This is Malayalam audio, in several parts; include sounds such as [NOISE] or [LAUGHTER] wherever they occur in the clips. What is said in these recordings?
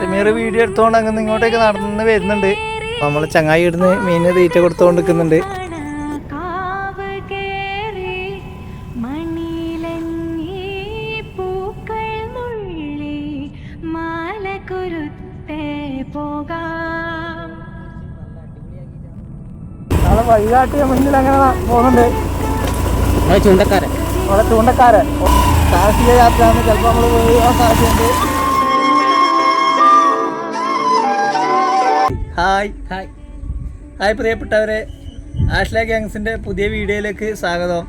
സമീർ വീഡിയോ എടുത്തോണ്ട് അങ്ങനെ ഇങ്ങോട്ടേക്ക് നടന്ന് വരുന്നുണ്ട്. നമ്മൾ ചങ്ങായി ഇടുന്ന് മീന് തീറ്റ കൊടുത്തോണ്ട് നിൽക്കുന്നുണ്ട് നാളെ വഴികാട്ടിയ മുന്നിൽ അങ്ങനെ പോകുന്നുണ്ട്. ചൂണ്ടക്കാരൻ. നമ്മളെ ചൂണ്ടക്കാരൻ. സാഹസിക യാത്രയാണ്. ചിലപ്പോൾ നമ്മൾ പോകാൻ സാധ്യതയുണ്ട് ഹായ്. ഹായ്. ഹായ് പ്രിയപ്പെട്ടവരെ. ആഷ്ല ഗ്യാങ്സിന്റെ പുതിയ വീഡിയോയിലേക്ക് സ്വാഗതം.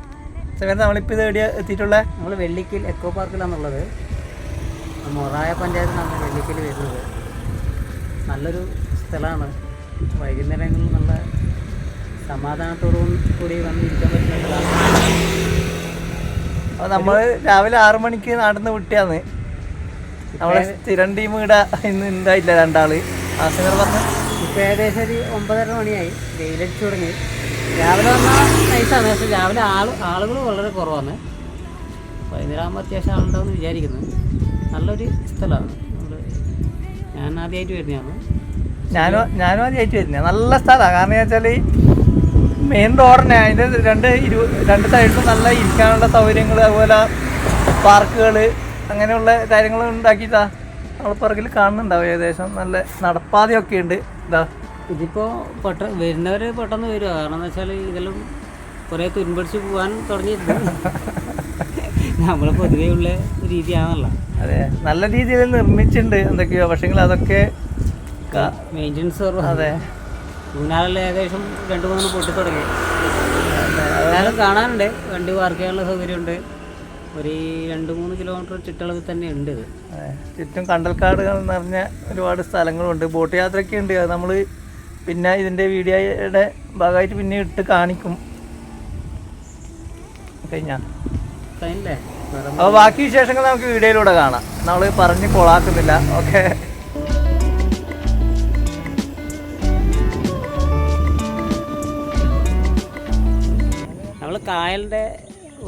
സമയത്ത് നമ്മളിപ്പോൾ ഇത് എവിടെയാ എത്തിയിട്ടുള്ള? നമ്മൾ വെള്ളിക്കൽ എക്കോ പാർക്കിലാണുള്ളത് മൊറായ പഞ്ചായത്തിലാണ് വെള്ളിക്കൽ വരുന്നത്. നല്ലൊരു സ്ഥലമാണ്. വൈകുന്നേരങ്ങളിൽ നല്ല സമാധാനത്തോടും കൂടി വന്നിരിക്കാൻ പറ്റുന്ന സ്ഥലമാണ് അപ്പോൾ നമ്മൾ രാവിലെ ആറു മണിക്ക് നടന്ന് വിട്ടിയാന്ന് നമ്മളെ സ്ഥിരം ടീം ഇവിടെ ഇന്ന് ഉണ്ടായില്ല രണ്ടാൾ. ആസനർ പറഞ്ഞു. ഇപ്പോൾ ഏകദേശം ഒരു ഒമ്പതര മണിയായി. വെയിലടിച്ച് തുടങ്ങി. രാവിലെ വന്നാൽ നൈസാണ് പക്ഷേ രാവിലെ ആൾ ആളുകൾ വളരെ കുറവാണ്. വൈകുന്നേരം ആകുമ്പോൾ അത്യാവശ്യം ആളുണ്ടാവുമെന്ന് വിചാരിക്കുന്നു. നല്ലൊരു സ്ഥലമാണ്. ഞാൻ ആദ്യമായിട്ട് വരുന്നതാണ് ഞാനും ഞാനും ആദ്യമായിട്ട് വരുന്നത് നല്ല സ്ഥലമാണ് കാരണം വെച്ചാൽ മെയിൻ റോഡിനെ അതിന്റെ രണ്ട് ഇരു രണ്ട് സൈഡിലും നല്ല ഇരിക്കാനുള്ള സൗകര്യങ്ങൾ അതുപോലെ പാർക്കുകൾ അങ്ങനെയുള്ള കാര്യങ്ങൾ ഉണ്ടാക്കിയിട്ടാ നമ്മൾ പുറകിൽ കാണുന്നുണ്ടാവും ഏകദേശം. നല്ല നടപ്പാതയൊക്കെ ഉണ്ട്. ഇതാ ഇതിപ്പോ പെട്ട വരുന്നവർ പെട്ടെന്ന് വരിക. കാരണം എന്ന് വെച്ചാൽ ഇതെല്ലാം കുറേ തുരുമ്പടിച്ച് പോകാൻ തുടങ്ങിയിട്ടുണ്ട്. നമ്മൾ പൊതുവേ ഉള്ള രീതിയാണല്ലോ. അതെ. നല്ല രീതിയിൽ നിർമ്മിച്ചിട്ടുണ്ട് എന്തൊക്കെയോ പക്ഷെങ്കിൽ അതൊക്കെ മെയിന്റെനൻസ് അതെ. ഊനാലെല്ലാം ഏകദേശം രണ്ട് മൂന്ന് പൊട്ടി തുടങ്ങി കാണാനുണ്ട്. വണ്ടി പാർക്ക് ചെയ്യാനുള്ള സൗകര്യമുണ്ട്. ഒരു രണ്ട് മൂന്ന് കിലോമീറ്റർ ചുറ്റളവിൽ തന്നെ ഉണ്ട് ഇത്. ചുറ്റും കണ്ടൽക്കാടുകൾ നിറഞ്ഞ ഒരുപാട് സ്ഥലങ്ങളുണ്ട്. ബോട്ട് യാത്രയൊക്കെ ഉണ്ട്. അത് നമ്മൾ പിന്നെ ഇതിന്റെ വീഡിയോയുടെ ഭാഗമായിട്ട് പിന്നെ ഇട്ട് കാണിക്കും. കഴിഞ്ഞാ. കഴിഞ്ഞില്ലേ? അപ്പോൾ ബാക്കി വിശേഷങ്ങൾ നമുക്ക് വീഡിയോയിലൂടെ കാണാം. നമ്മൾ പറഞ്ഞ് കൊളാക്കുന്നില്ല. ഓക്കെ. നമ്മൾ കായലിന്റെ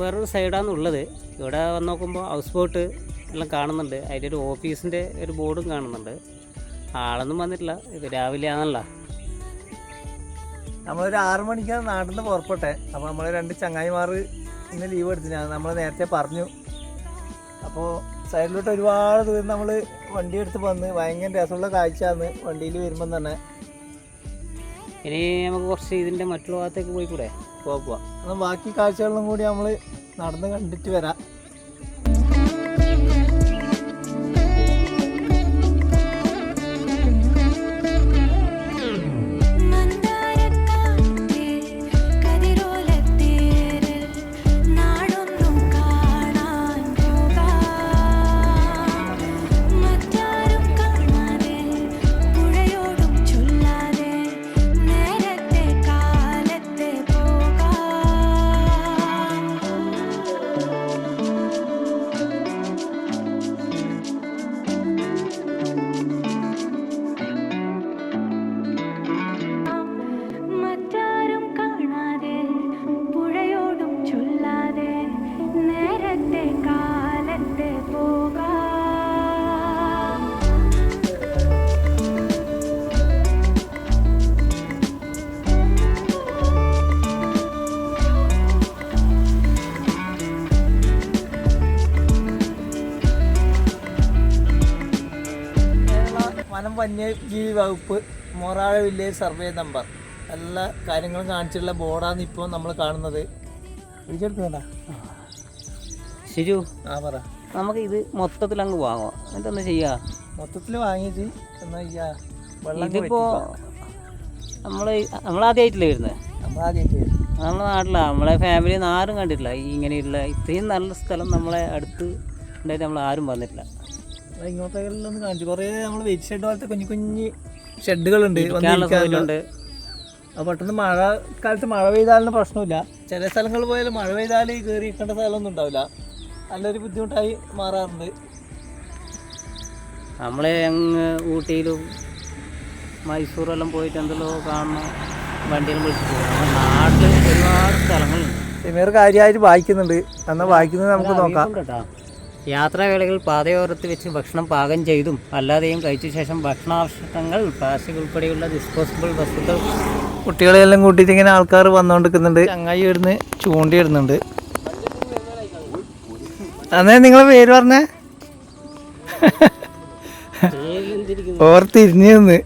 വേറൊരു സൈഡാണ് ഉള്ളത് ഇവിടെ വന്ന് നോക്കുമ്പോൾ ഹൗസ് ബോട്ട് എല്ലാം കാണുന്നുണ്ട്. അതിന്റെ ഒരു ഓഫീസിന്റെ ഒരു ബോർഡും കാണുന്നുണ്ട്. ആളൊന്നും വന്നിട്ടില്ല. ഇത് രാവിലെ ആണല്ലോ. നമ്മളൊരു ആറ് മണിക്കാണ് നാട്ടിൽ നിന്ന് പുറപ്പെട്ടെ. അപ്പോൾ നമ്മൾ രണ്ട് ചങ്ങായിമാർ ഇന്ന് ലീവ് എടുത്തിട്ടാണ് നമ്മൾ നേരത്തെ പറഞ്ഞു. അപ്പോൾ സൈഡിലോട്ട് ഒരുപാട് ദൂരം നമ്മൾ വണ്ടി എടുത്ത് വന്ന് ഭയങ്കര രസമുള്ള കാഴ്ചയാണ് വണ്ടിയിൽ വരുമ്പം തന്നെ. ഇനി നമുക്ക് കുറച്ച് ഇതിന്റെ മറ്റുള്ള ഭാഗത്തേക്ക് പോയി കൂടെ പോവാ പോവാം. എന്നാൽ ബാക്കി കാഴ്ചകളിലും കൂടി നമ്മൾ നടന്ന് കണ്ടിട്ട് വരാം. വന്യജീവി വകുപ്പ് മൊറാഴ വില്ലേജ് സർവേ നമ്പർ. എല്ലാ കാര്യങ്ങളും കാണിച്ചിട്ടുള്ള ബോർഡാണ് ഇപ്പോൾ നമ്മൾ കാണുന്നത്. ശരിയോ ആ പറ. നമുക്ക് ഇത് മൊത്തത്തിൽ അങ്ങ് വാങ്ങാം എന്നിട്ടൊന്ന് ചെയ്യാം? മൊത്തത്തിൽ വാങ്ങിയിട്ട് എന്നാ ചെയ്യാ? വെള്ളം ഇതിപ്പോൾ നമ്മൾ നമ്മളാദ്യമായിട്ടില്ലേ വരുന്നത്. നമ്മളാദ്യമായിട്ട് നമ്മുടെ നാട്ടിലാണ് നമ്മളെ ഫാമിലിന്ന് ആരും കണ്ടിട്ടില്ല. ഈ ഇങ്ങനെയുള്ള ഇത്രയും നല്ല സ്ഥലം നമ്മളെ അടുത്ത് ഉണ്ടായിട്ട് നമ്മൾ ആരും വന്നിട്ടില്ല. ഇങ്ങോട്ടേക്കെല്ലാം ഒന്ന് കാണിച്ചു. കുറേ നമ്മൾ വെയിറ്റ് ഷെഡ് പോലത്തെ കുഞ്ഞു കുഞ്ഞു ഷെഡുകളുണ്ട് അപ്പൊ അപ്പോൾ പെട്ടെന്ന് മഴ കാലത്ത് മഴ പെയ്താലും പ്രശ്നമില്ല. ചില സ്ഥലങ്ങളിൽ പോയാൽ മഴ പെയ്താൽ കയറി നിൽക്കേണ്ട സ്ഥലമൊന്നും ഉണ്ടാവില്ല. നല്ലൊരു ബുദ്ധിമുട്ടായി മാറാറുണ്ട്. നമ്മളെ അങ്ങ് ഊട്ടിയിലും മൈസൂറെല്ലാം പോയിട്ട് എന്തെല്ലോ കാണണം വണ്ടിയിൽ വിളിച്ചു പോകും നമ്മുടെ നാട്ടിൽ ഒരുപാട് സ്ഥലങ്ങളുണ്ട്. കാര്യമായിട്ട് വായിക്കുന്നുണ്ട്. എന്നാൽ വായിക്കുന്നത് നമുക്ക് നോക്കാം. കേട്ടോ. യാത്രാവേളകളിൽ പാതയോരത്ത് വെച്ച് ഭക്ഷണം പാകം ചെയ്തും അല്ലാതെയും കഴിച്ച ശേഷം ഭക്ഷണാവശിഷ്ടങ്ങൾ പ്ലാസ്റ്റിക് ഉൾപ്പെടെയുള്ള ഡിസ്പോസിബിൾ വസ്തുക്കൾ കുട്ടികളെല്ലാം കൂട്ടിയിട്ട് ഇങ്ങനെ ആൾക്കാർ വന്നുകൊണ്ടിരിക്കുന്നുണ്ട് ചങ്ങായി ഇടുന്ന് ചൂണ്ടി ഇടുന്നുണ്ട്. അന്നേ നിങ്ങളെ പേര് പറഞ്ഞേ? ഓർ തിരിഞ്ഞു നിന്ന്.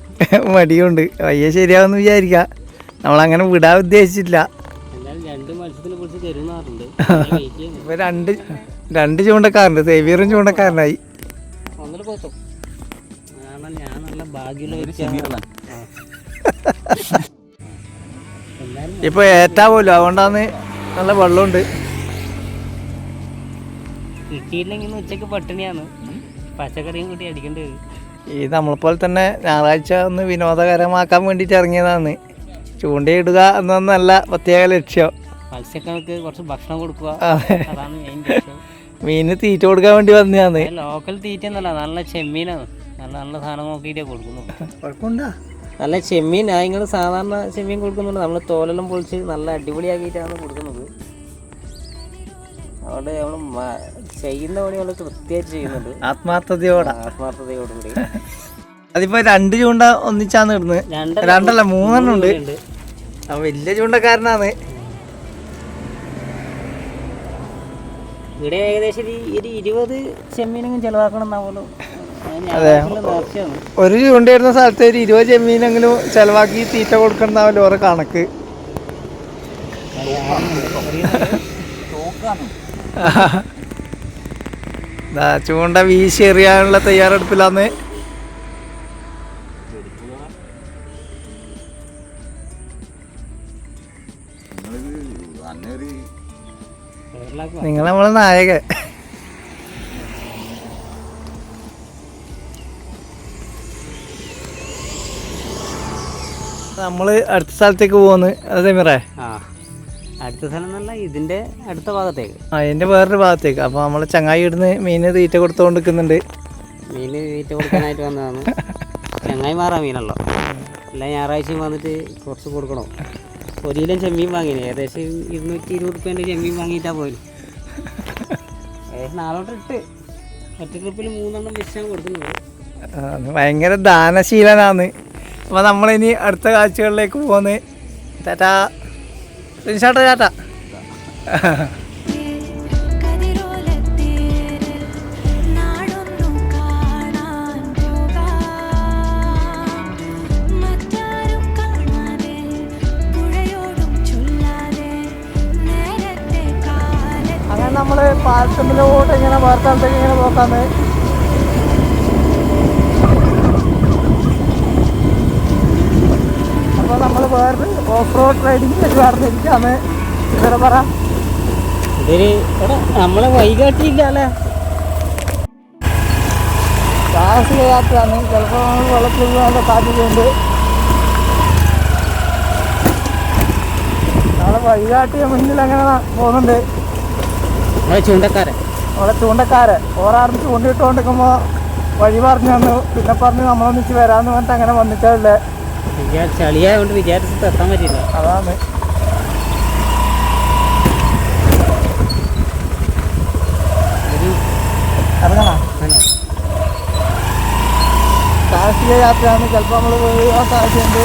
മടിയുണ്ട്. വയ്യ ശരിയാവെന്ന് വിചാരിക്ക. നമ്മളങ്ങനെ വിടാൻ ഉദ്ദേശിച്ചില്ല എന്നാലും രണ്ട് മത്സ്യത്തിനെ കുറിച്ച് തരുന്നാറുണ്ട് ഇപ്പൊ രണ്ട് രണ്ട് ചൂണ്ടക്കാരുണ്ട് സേവിയറും ചൂണ്ടക്കാരനായി. ഇപ്പൊ ഏറ്റാ പോലും അതുകൊണ്ടാന്ന് നല്ല വെള്ളമുണ്ട്. കിട്ടിയില്ലെങ്കിൽ ഉച്ചയ്ക്ക് പട്ടിണിയാണ്. പച്ചക്കറിയും കൂട്ടി അടിക്കേണ്ടി വരും. ഈ നമ്മളെപ്പോലെ തന്നെ ഞായറാഴ്ച ഒന്ന് വിനോദകരമാക്കാൻ വേണ്ടിയിട്ട് ഇറങ്ങിയതാണ്. ചൂണ്ടയിടുക എന്നൊന്നല്ല പ്രത്യേക ലക്ഷ്യം. മത്സ്യങ്ങൾക്ക് കുറച്ച് ഭക്ഷണം കൊടുക്കുക. അതെ. അതാണ് മെയിൻ ലക്ഷ്യം. മീന് തീറ്റ കൊടുക്കാൻ വേണ്ടി വന്നതാണ്. ലോക്കൽ തീറ്റ എന്നല്ല നല്ല ചെമ്മീനാണ്. നല്ല നല്ല സാധനം നോക്കിയിട്ടേ കൊടുക്കുന്നു കുഴപ്പമുണ്ടാ? നല്ല ചെമ്മീൻ നിങ്ങൾ സാധാരണ ചെമ്മീൻ കൊടുക്കുന്നുണ്ട്. നമ്മൾ തോലെല്ലാം പൊളിച്ച് നല്ല അടിപൊളിയാക്കിയിട്ടാണ് കൊടുക്കുന്നത്. അവിടെ നമ്മൾ ചെയ്യുന്ന പണി നമ്മൾ കൃത്യമായിട്ട് ചെയ്യുന്നുണ്ട്. ആത്മാർത്ഥതയോടെ. ആത്മാർത്ഥതയോടുകൂടി. അതിപ്പോ രണ്ട് ചൂണ്ട ഒന്നിച്ചാന്ന് ഇടുന്നത്. രണ്ടല്ല, മൂന്നെണ്ണം ഉണ്ട്. വലിയ ചൂണ്ടക്കാരനാണ്. ഇവിടെ ഏകദേശം ഒരു ഇരുപത് ചെമ്മീനെങ്കിലും ചെലവാക്കണം അതെ. ഒരു ചൂണ്ടയിടുന്ന സ്ഥലത്ത് ഒരു ഇരുപത് ചെമ്മീനെങ്കിലും ചെലവാക്കി തീറ്റ കൊടുക്കണ്ടാവല്ലോ ഓരോ കണക്ക്. [LAUGHS] ചൂണ്ട വീശി എറിയാനുള്ള തയ്യാറെടുപ്പിലാന്ന് നമ്മളെ നായകൻ. നമ്മൾ അടുത്ത സ്ഥലത്തേക്ക് പോകുന്നു അതെ മിറേ ആ. അടുത്ത സ്ഥലം എന്നല്ല ഇതിന്റെ അടുത്ത ഭാഗത്തേക്ക്. ആ എന്റെ വേറൊരു ഭാഗത്തേക്ക്. അപ്പൊ നമ്മൾ ചങ്ങായി ഇടുന്ന് മീന് തീറ്റ കൊടുത്തോണ്ട് നിൽക്കുന്നുണ്ട് മീന് തീറ്റ കൊടുക്കാനായിട്ട് വന്നതാണ്. ചങ്ങായി മാറാ മീനല്ലോ. എല്ലാ ഞായറാഴ്ചയും വന്നിട്ട് കുറച്ച് കൊടുക്കണം. ഒരു കിലോ ചെമ്മീൻ വാങ്ങിന്. ഏകദേശം ഇരുന്നൂറ്റി ഇരുപത് റുപ്യേന്റെ ചെമ്മീൻ വാങ്ങിയിട്ടാ പോയത്. നാലോട്ട് ഇട്ട്. ഒറ്റ ട്രിപ്പിൽ മൂന്നെണ്ണം വെച്ചാണ് കൊടുക്കുന്നത്. ഭയങ്കര ദാനശീലനാണ് അപ്പൊ നമ്മളിനി അടുത്ത കാഴ്ചകളിലേക്ക് പോന്ന്. ടാറ്റാ. ചേട്ടാ ചേട്ടാ നമ്മൾ പാലത്തുമ്പിലോട്ട് ഇങ്ങനെ വേറെ സ്ഥലത്തേക്ക് ഇങ്ങനെ നോക്കാന്ന് അപ്പൊ നമ്മൾ വേറെ ഓഫ് റോഡ് റൈഡിങ് പരിപാടിയിരിക്കാന്ന് ഇവിടെ പറ. ഇതൊരു നമ്മളെ വൈകാട്ടിയില്ല അല്ലേ സാഹസിക യാത്രയാണ് ചിലപ്പോൾ നമ്മൾ വെള്ളത്തിൽ സാധ്യതയുണ്ട് നമ്മളെ വഴികാട്ടിയ മുന്നിൽ അങ്ങനെ പോകുന്നുണ്ട്. ചൂണ്ടക്കാരൻ. നമ്മളെ ചൂണ്ടക്കാരൻ. ഓരാർന്ന് ചൂണ്ടിട്ടുകൊണ്ടിരിക്കുമ്പോൾ വഴി പറഞ്ഞു തന്നു. പിന്നെ പറഞ്ഞ് നമ്മളൊന്നിച്ച് വരാമെന്ന് പറഞ്ഞിട്ട് അങ്ങനെ വന്നിട്ടല്ലേ. വിചാരിച്ച ചളിയായതുകൊണ്ട് വിചാരിച്ചിട്ട് എത്താൻ പറ്റില്ല അതാണ്. സാഹസിക യാത്രയാണ്. ചിലപ്പോൾ നമ്മൾ പോയി ആ തിരിച്ചു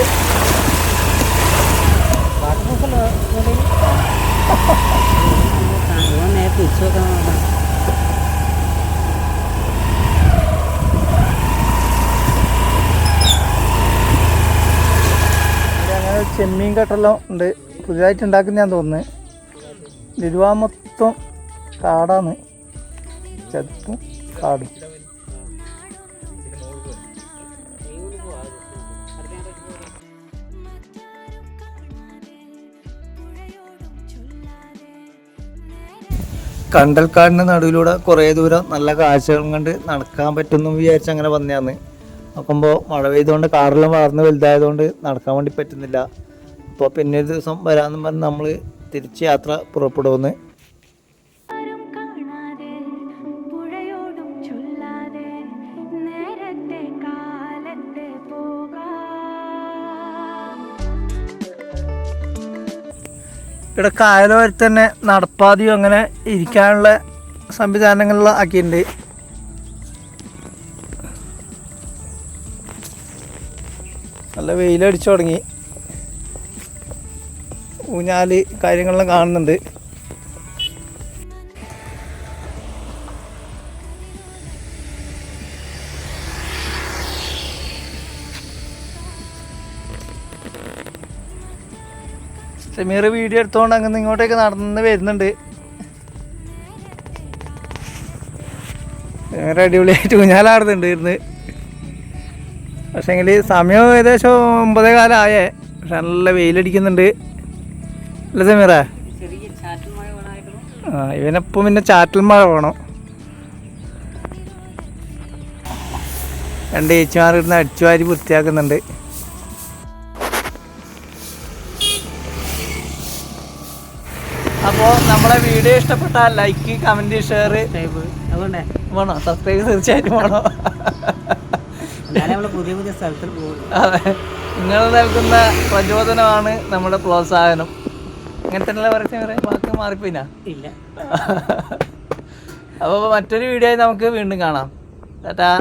ഇവിടെ അങ്ങനെ ചെമ്മീൻ കട്ടെല്ലാം ഉണ്ട്. പുതിയതായിട്ട് ഉണ്ടാക്കുന്ന ഞാൻ തോന്നുന്നത് ലുലുവ മൊത്തം കാടാണ്. ചതുപ്പും കാടും. കണ്ടൽക്കാടിന്റെ നടുവിലൂടെ കുറേ ദൂരം നല്ല കാഴ്ചകളും കണ്ട് നടക്കാൻ പറ്റുമെന്ന് വിചാരിച്ച് അങ്ങനെ വന്നതാണ്. നോക്കുമ്പോൾ മഴ പെയ്തുകൊണ്ട് കാറെല്ലാം വളർന്ന് വലുതായതുകൊണ്ട് നടക്കാൻ വേണ്ടി പറ്റുന്നില്ല. അപ്പോൾ പിന്നെ ഒരു ദിവസം വരാമെന്ന് പറഞ്ഞ് നമ്മൾ തിരിച്ച് യാത്ര പുറപ്പെടുമെന്ന് ഇവിടെ കായലോരത്ത് തന്നെ നടപ്പാതിയും അങ്ങനെ ഇരിക്കാനുള്ള സംവിധാനങ്ങളിൽ ആക്കിയിട്ടുണ്ട്. നല്ല വെയിലടിച്ചു തുടങ്ങി. ഊഞ്ഞാൽ കാര്യങ്ങളെല്ലാം കാണുന്നുണ്ട്. സമീർ വീഡിയോ എടുത്തോണ്ട് അങ്ങനെ ഇങ്ങോട്ടേക്ക് നടന്ന് വരുന്നുണ്ട്. സെമീർ അടിപൊളിയായിട്ട് കുഞ്ഞാലാടുന്നുണ്ട് ഇരുന്ന്. പക്ഷേങ്കിൽ സമയം ഏകദേശം ഒമ്പതേ കാലമായേ പക്ഷെ നല്ല വെയിലടിക്കുന്നുണ്ട്. അല്ലേ സെമീറ? ആ ഇവനപ്പം പിന്നെ ചാറ്റൽ മഴ വേണം. രണ്ട് ചേച്ചിമാർ ഇരുന്ന് അടിച്ചുവാരി വൃത്തിയാക്കുന്നുണ്ട്. നമ്മുടെ വീഡിയോ ഇഷ്ടപ്പെട്ടാൽ ലൈക്ക് കമന്റ് ഷെയർ വേണോ? സബ്സ്ക്രൈബ് തീർച്ചയായിട്ടും വേണോ? പുതിയ പുതിയ സ്ഥലത്തിൽ അതെ. നിങ്ങൾ നൽകുന്ന പ്രചോദനമാണ് നമ്മുടെ പ്രോത്സാഹനം. അങ്ങനെ തന്നെ പറയുന്ന വാക്ക് മാറിപ്പോയിനാ? ഇല്ല. അപ്പോൾ മറ്റൊരു വീഡിയോ നമുക്ക് വീണ്ടും കാണാം. ടാറ്റാ.